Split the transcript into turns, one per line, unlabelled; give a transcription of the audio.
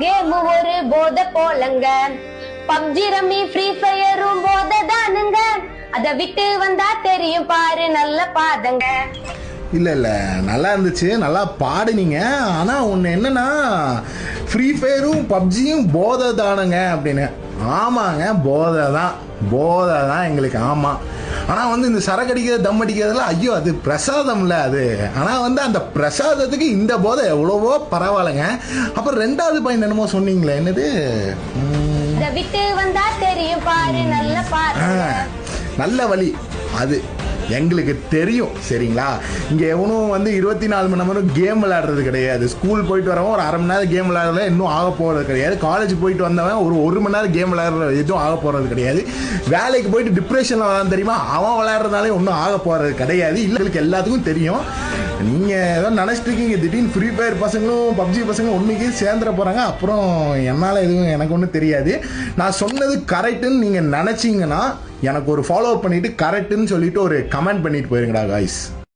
Game ஒரு போத போலங்க பப்ஜி ரம்மி ஃப்ரீ ஃபயரும் போத தானுங்க. அத விட்டு வந்தா தெரியும் பாரு நல்ல பாதங்க.
இல்லை இல்லை. நல்லா இருந்துச்சு. நல்லா பாடுனீங்க. ஆனால் ஒன்று என்னன்னா ஃப்ரீ ஃபயரும் பப்ஜியும் போதை தானுங்க அப்படின்னு. ஆமாங்க போதை தான். போதை தான் எங்களுக்கு. ஆமாம் ஆனால் வந்து இந்த சரக்கு அடிக்கிறது தம் அடிக்கிறதுலாம் ஐயோ அது பிரசாதம்ல அது. ஆனால் வந்து அந்த பிரசாதத்துக்கு இந்த போதை எவ்வளவோ பரவாயில்லைங்க. அப்புறம் ரெண்டாவது பையன் என்னமோ சொன்னீங்களே என்னது?
விட்டு வந்தா தெரியும் பாரு நல்ல பாதங்க
நல்ல வழி. அது எங்களுக்கு தெரியும் சரிங்களா? இங்கே எவனும் வந்து இருபத்தி நாலு மணி நேரம் கேம் விளையாடுறது கிடையாது. ஸ்கூல் போயிட்டு வரவன் ஒரு அரை மணி நேரம் கேம் விளையாடுறது இன்னும் ஆக போகிறது கிடையாது. காலேஜ் போயிட்டு வந்தவன் ஒரு ஒரு மணி நேரம் கேம் விளையாடுறது எதுவும் ஆக போகிறது கிடையாது. வேலைக்கு போயிட்டு டிப்ரெஷனில் வரான் தெரியுமா? அவன் விளையாடுறதுனாலே ஒன்றும் ஆக போகிறது கிடையாது. இல்லைங்களுக்கு எல்லாத்துக்கும் தெரியும். நீங்கள் ஏதோ நினச்சிட்டு இருக்கீங்க திடீர்னு ஃப்ரீ ஃபயர் பசங்களும் பப்ஜி பசங்களும் ஒன்றுக்கே சேர்ந்துட போகிறாங்க அப்புறம் என்னால் எதுவும் எனக்கு ஒன்றும் தெரியாது. நான் சொன்னது கரெக்டுன்னு நீங்கள் நினச்சிங்கன்னா எனக்கு ஒரு ஃபாலோ பண்ணிவிட்டு கரெக்டுன்னு சொல்லிட்டு ஒரு கமெண்ட் பண்ணிட்டு போயிருங்கடா காய்ஸ்